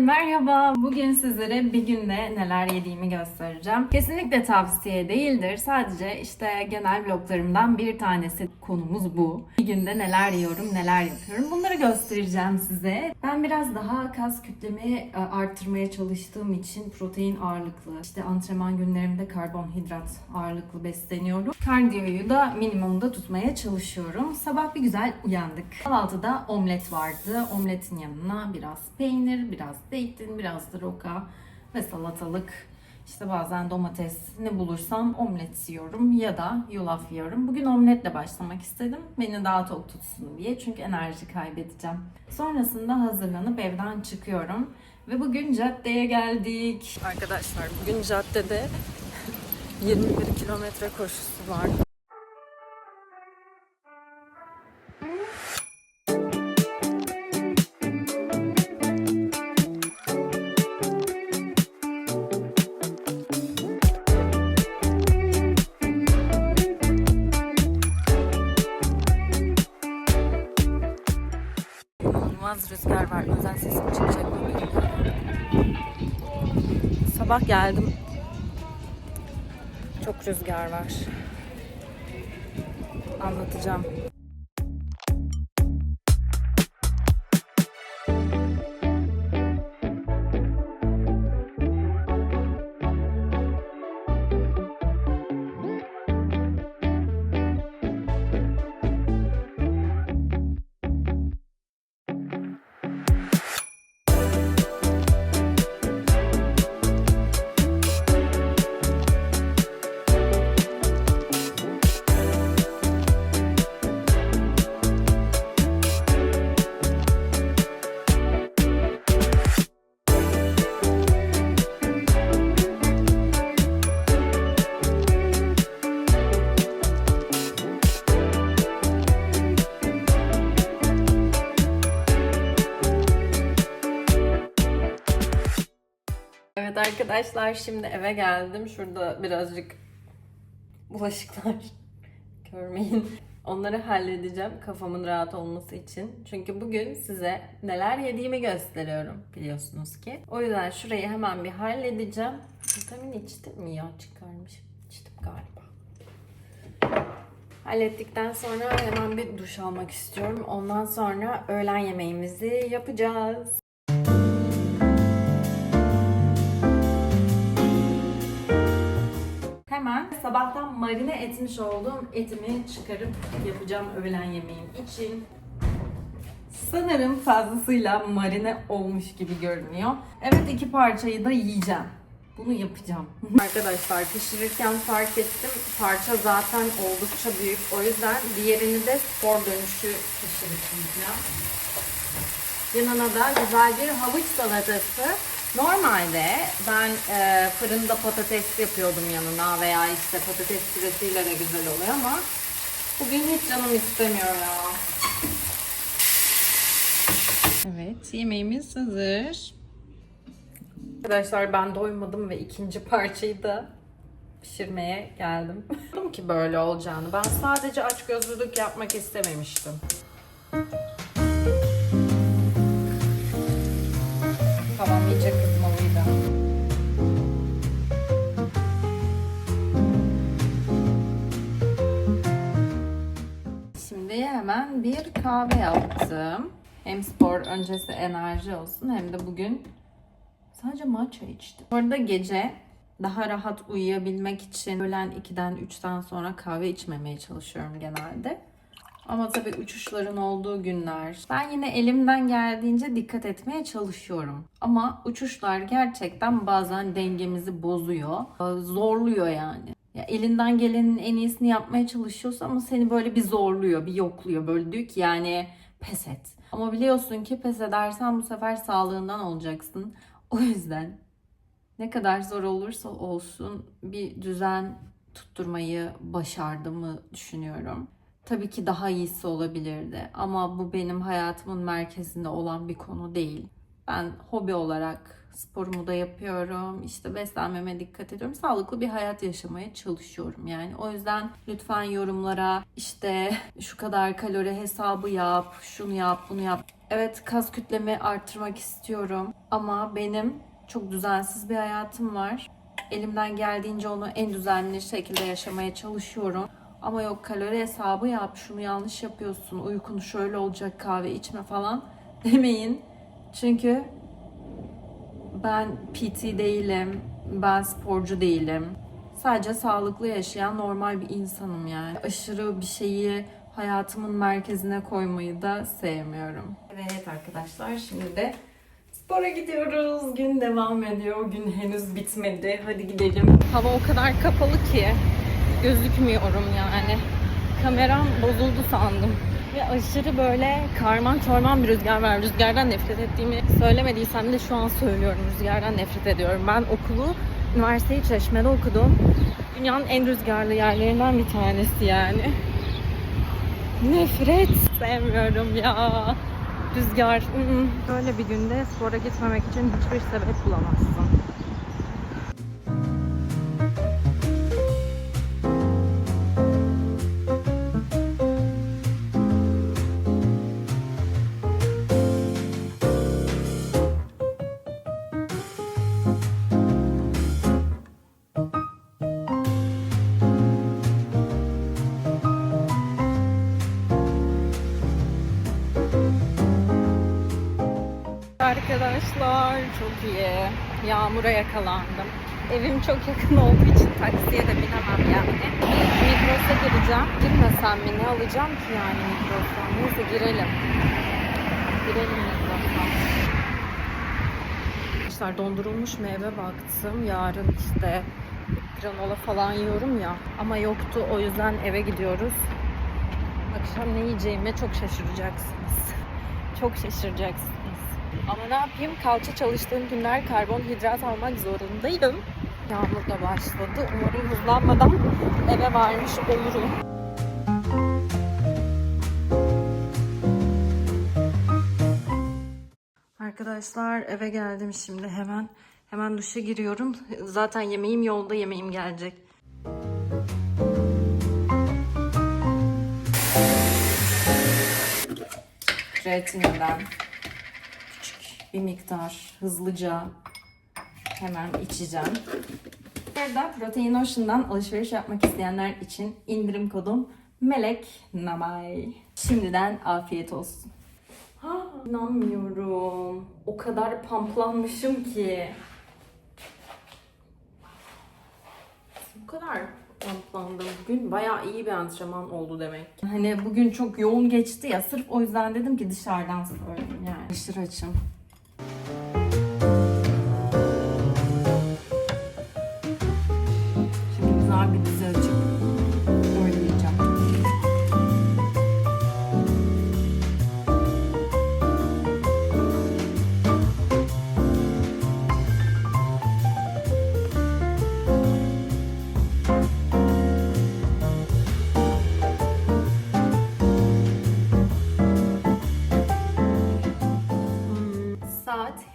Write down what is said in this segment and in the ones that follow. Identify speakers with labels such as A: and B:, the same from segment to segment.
A: merhaba. Bugün sizlere bir günde neler yediğimi göstereceğim. Kesinlikle tavsiye değildir. Sadece işte genel vloglarımdan bir tanesi. Konumuz bu. Bir günde neler yiyorum, neler yapıyorum. Bunları göstereceğim size. Ben biraz daha kas kütlemi e, arttırmaya çalıştığım için protein ağırlıklı, işte antrenman günlerimde karbonhidrat ağırlıklı besleniyorum. Kardiyoyu da minimumda tutmaya çalışıyorum. Sabah bir güzel uyandık. Kahvaltıda omlet vardı. Omletin yanına biraz peynir, biraz zeytin, biraz da roka ve salatalık. İşte bazen domates ne bulursam omlet yiyorum ya da yulaf yiyorum. Bugün omletle başlamak istedim. Beni daha tok tutsun diye çünkü enerji kaybedeceğim. Sonrasında hazırlanıp evden çıkıyorum. Ve bugün caddeye geldik. Arkadaşlar bugün caddede 21 kilometre koşusu var. İnanılmaz rüzgar var. Özel sesim çıkacak. Sabah geldim. Çok rüzgar var. Anlatacağım. Arkadaşlar şimdi eve geldim. Şurada birazcık bulaşıklar görmeyin. Onları halledeceğim kafamın rahat olması için. Çünkü bugün size neler yediğimi gösteriyorum biliyorsunuz ki. O yüzden şurayı hemen bir halledeceğim. Vitamin içtim mi ya çıkarmış? İçtim galiba. Hallettikten sonra hemen bir duş almak istiyorum. Ondan sonra öğlen yemeğimizi yapacağız. Marine etmiş olduğum etimi çıkarıp yapacağım öğlen yemeğim için. Sanırım fazlasıyla marine olmuş gibi görünüyor. Evet iki parçayı da yiyeceğim. Bunu yapacağım. Arkadaşlar pişirirken fark ettim. Parça zaten oldukça büyük. O yüzden diğerini de spor dönüşü pişirip yiyeceğim. Yanına da güzel bir havuç salatası. Normalde ben e, fırında patates yapıyordum yanına veya işte patates püresiyle de güzel oluyor ama bugün hiç canım istemiyor ya. Evet yemeğimiz hazır. Arkadaşlar ben doymadım ve ikinci parçayı da pişirmeye geldim. Bilmiyordum ki böyle olacağını. Ben sadece açgözlülük yapmak istememiştim. Bir kahve yaptım. Hem spor öncesi enerji olsun hem de bugün sadece matcha içtim. Bu arada gece daha rahat uyuyabilmek için öğlen 2'den 3'ten sonra kahve içmemeye çalışıyorum genelde. Ama tabii uçuşların olduğu günler. Ben yine elimden geldiğince dikkat etmeye çalışıyorum. Ama uçuşlar gerçekten bazen dengemizi bozuyor. Zorluyor yani. Ya elinden gelenin en iyisini yapmaya çalışıyorsun ama seni böyle bir zorluyor, bir yokluyor. Böyle diyor ki yani pes et. Ama biliyorsun ki pes edersen bu sefer sağlığından olacaksın. O yüzden ne kadar zor olursa olsun bir düzen tutturmayı başardığımı düşünüyorum. Tabii ki daha iyisi olabilirdi ama bu benim hayatımın merkezinde olan bir konu değil. Ben hobi olarak sporumu da yapıyorum. işte beslenmeme dikkat ediyorum. Sağlıklı bir hayat yaşamaya çalışıyorum yani. O yüzden lütfen yorumlara işte şu kadar kalori hesabı yap, şunu yap, bunu yap Evet kas kütlemi arttırmak istiyorum ama benim çok düzensiz bir hayatım var. Elimden geldiğince onu en düzenli şekilde yaşamaya çalışıyorum. Ama yok kalori hesabı yap, şunu yanlış yapıyorsun, uykun şöyle olacak, kahve içme falan demeyin. Çünkü ben PT değilim, ben sporcu değilim. Sadece sağlıklı yaşayan normal bir insanım yani. Aşırı bir şeyi hayatımın merkezine koymayı da sevmiyorum. Evet arkadaşlar şimdi de spora gidiyoruz. Gün devam ediyor. Gün henüz bitmedi. Hadi gidelim. Hava o kadar kapalı ki gözükmüyorum yani. Kameram bozuldu sandım. Ve aşırı böyle karman çorman bir rüzgar var. Rüzgardan nefret ettiğimi söylemediysem de şu an söylüyorum. Rüzgardan nefret ediyorum. Ben okulu, üniversiteyi Çeşme'de okudum. Dünyanın en rüzgarlı yerlerinden bir tanesi yani. Nefret sevmiyorum ya. Rüzgar. ı-ı. Böyle bir günde spora gitmemek için hiçbir sebep bulamazsın. Çok iyi. Yağmura yakalandım. Evim çok yakın olduğu için taksiye de binemem yani. Migros'a gireceğim. Girmesem mi ne alacağım ki yani Migros'tan? Neyse girelim. Girelim Migros'a. Arkadaşlar dondurulmuş meyve baktım. Yarın işte granola falan yiyorum ya. Ama yoktu o yüzden eve gidiyoruz. Akşam ne yiyeceğime çok şaşıracaksınız. Çok şaşıracaksınız. Ama ne yapayım? Kalça çalıştığım günler karbonhidrat almak zorundayım. Yağmur da başladı. Umarım hızlanmadan eve varmış olurum. Arkadaşlar eve geldim şimdi hemen. Hemen duşa giriyorum. Zaten yemeğim yolda yemeğim gelecek. Kreatininden bir miktar hızlıca hemen içeceğim. Burada Protein Ocean'dan alışveriş yapmak isteyenler için indirim kodum Melek Namay. Şimdiden afiyet olsun. Ha, inanmıyorum. O kadar pamplanmışım ki. Bu kadar pamplandım. Bugün bayağı iyi bir antrenman oldu demek. Hani bugün çok yoğun geçti ya. Sırf o yüzden dedim ki dışarıdan söyleyeyim yani. Aşırı açım.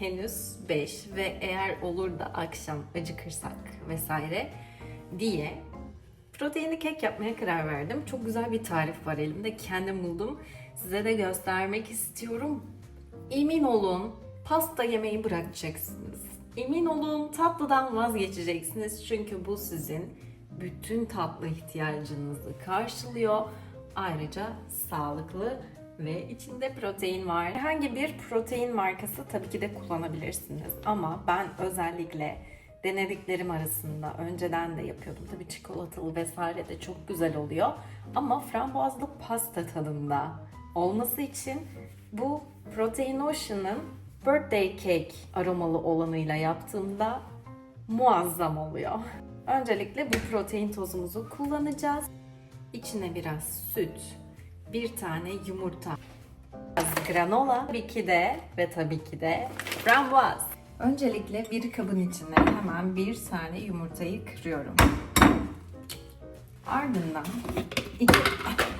A: Henüz 5 ve eğer olur da akşam acıkırsak vesaire diye proteinli kek yapmaya karar verdim. Çok güzel bir tarif var elimde. Kendim buldum. Size de göstermek istiyorum. Emin olun pasta yemeyi bırakacaksınız. Emin olun tatlıdan vazgeçeceksiniz. Çünkü bu sizin bütün tatlı ihtiyacınızı karşılıyor. Ayrıca sağlıklı ve içinde protein var. Herhangi bir protein markası tabii ki de kullanabilirsiniz. Ama ben özellikle denediklerim arasında önceden de yapıyordum. Tabii çikolatalı vesaire de çok güzel oluyor. Ama frambuazlı pasta tadında olması için bu Protein Ocean'ın Birthday Cake aromalı olanıyla yaptığımda muazzam oluyor. Öncelikle bu protein tozumuzu kullanacağız. İçine biraz süt, bir tane yumurta, biraz granola, tabii ki de ve tabii ki de frambuaz. Öncelikle bir kabın içine hemen bir tane yumurtayı kırıyorum. Ardından iki,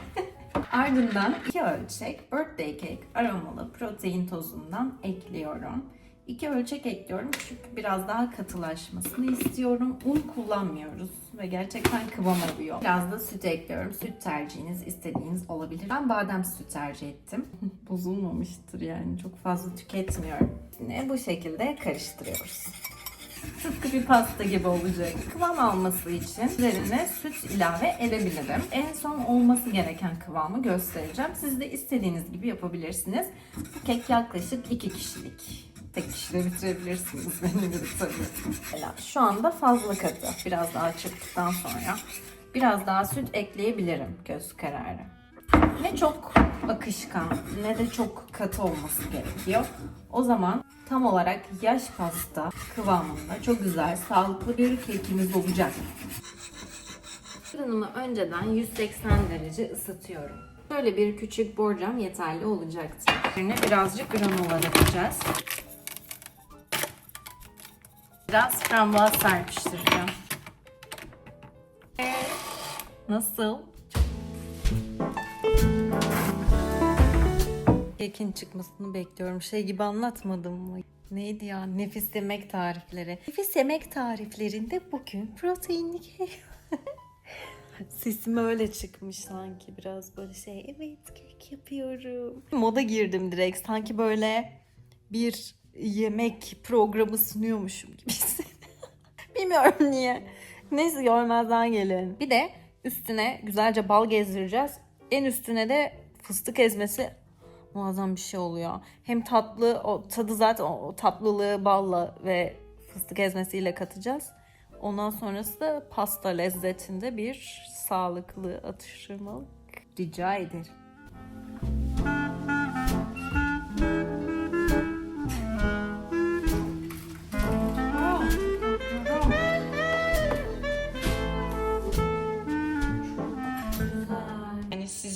A: ardından iki ölçek birthday cake aromalı protein tozundan ekliyorum. İki ölçek ekliyorum çünkü biraz daha katılaşmasını istiyorum. Un kullanmıyoruz ve gerçekten kıvam alıyor. Biraz da süt ekliyorum. Süt tercihiniz istediğiniz olabilir. Ben badem sütü tercih ettim. Bozulmamıştır yani çok fazla tüketmiyorum. Yine bu şekilde karıştırıyoruz. Tıpkı bir pasta gibi olacak. Kıvam alması için üzerine süt ilave edebilirim. En son olması gereken kıvamı göstereceğim. Siz de istediğiniz gibi yapabilirsiniz. Bu kek yaklaşık 2 kişilik. Tek kişide bitirebilirsiniz benim gibi tabii. Şu anda fazla katı. Biraz daha çırptıktan sonra biraz daha süt ekleyebilirim göz kararı. Ne çok akışkan ne de çok katı olması gerekiyor. O zaman tam olarak yaş pasta kıvamında çok güzel, sağlıklı bir kekimiz olacak. Fırınımı önceden 180 derece ısıtıyorum. Böyle bir küçük borcam yeterli olacaktır. Üzerine birazcık granola dökeceğiz. Biraz frambuaz serpiştireceğim. Nasıl? Kekin çıkmasını bekliyorum. Şey gibi anlatmadım mı? Neydi ya? Nefis yemek tarifleri. Nefis yemek tariflerinde bugün proteinli kek. Sesim öyle çıkmış sanki biraz böyle şey evet kek yapıyorum. Moda girdim direkt sanki böyle bir yemek programı sunuyormuşum gibi. Bilmiyorum niye. Neyse görmezden gelin. Bir de üstüne güzelce bal gezdireceğiz. En üstüne de fıstık ezmesi muazzam bir şey oluyor. Hem tatlı, o tadı zaten o tatlılığı balla ve fıstık ezmesiyle katacağız. Ondan sonrası da pasta lezzetinde bir sağlıklı atıştırmalık. Rica ederim.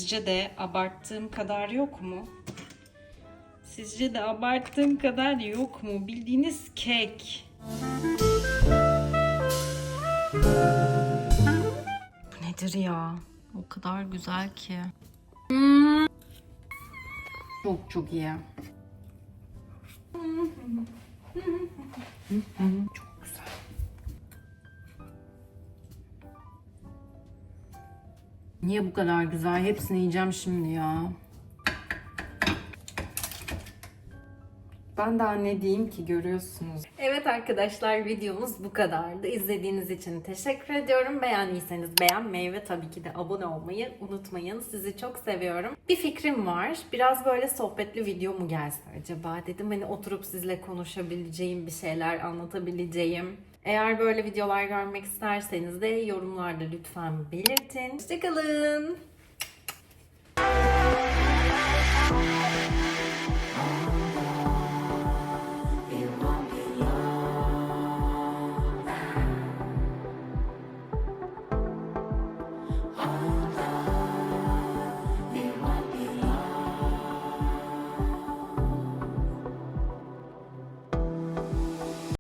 A: Sizce de abarttığım kadar yok mu? Sizce de abarttığım kadar yok mu? Bildiğiniz kek. Bu nedir ya? O kadar güzel ki. Hmm. Çok çok iyi. Çok Niye bu kadar güzel? Hepsini yiyeceğim şimdi ya. Ben daha ne diyeyim ki görüyorsunuz. Evet arkadaşlar videomuz bu kadardı. İzlediğiniz için teşekkür ediyorum. Beğendiyseniz beğenmeyi ve tabii ki de abone olmayı unutmayın. Sizi çok seviyorum. Bir fikrim var. Biraz böyle sohbetli video mu gelse acaba dedim. Hani oturup sizle konuşabileceğim bir şeyler anlatabileceğim. Eğer böyle videolar görmek isterseniz de yorumlarda lütfen belirtin. Hoşçakalın.